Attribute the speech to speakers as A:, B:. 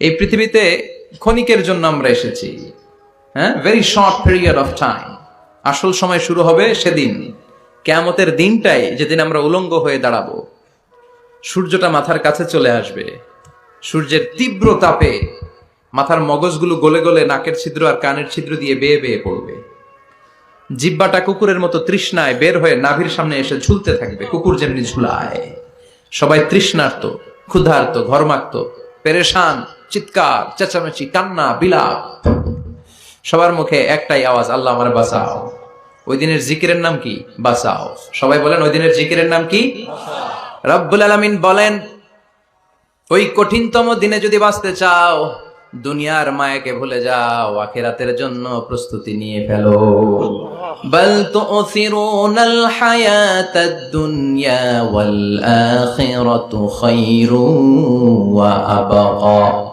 A: এই পৃথিবীতে ক্ষণিকের জন্য আমরা এসেছি হ্যাঁ? Very short period of time আসল সময় শুরু হবে সেদিন। কেয়ামতের দিনটাই যেদিন আমরা উলঙ্গ হয়ে দাঁড়াবো। সূর্যটা মাথার কাছে চলে আসবে। সূর্যের তীব্র তাপে মাথার মগজগুলো গলে গলে নাকের ছিদ্র আর কানের ছিদ্র দিয়ে বেয়ে বেয়ে পড়বে। জিব্বাটা কুকুরের মতো তৃষ্ণায় বের হয়ে নাভির সামনে এসে ঝুলতে থাকবে, কুকুর যেমনি ঝুলায়। সবাই তৃষ্ণার্ত, ক্ষুধার্ত, ঘরমাক্ত, পেরেশান চিৎকার, চেঁচামেচি, কান্না, বিলাপ। সবার মুখে একটাই আওয়াজ, আল্লাহ আমার বাঁচাও। ওই দিনের জিকিরের নাম কি? বাঁচাও। সবাই বলেন, ওই দিনের জিকিরের নাম কি? রব্বুল আলামিন বলেন, ওই কঠিনতম দিনে যদি বাঁচতে চাও, দুনিয়ার মায়াকে ভুলে যাও, আখেরাতের জন্য প্রস্তুতি নিয়ে ফেলো। বল তুসিরুনাল হায়াতাদ দুনিয়া ওয়াল আখিরাতু খায়রু ওয়া আবকা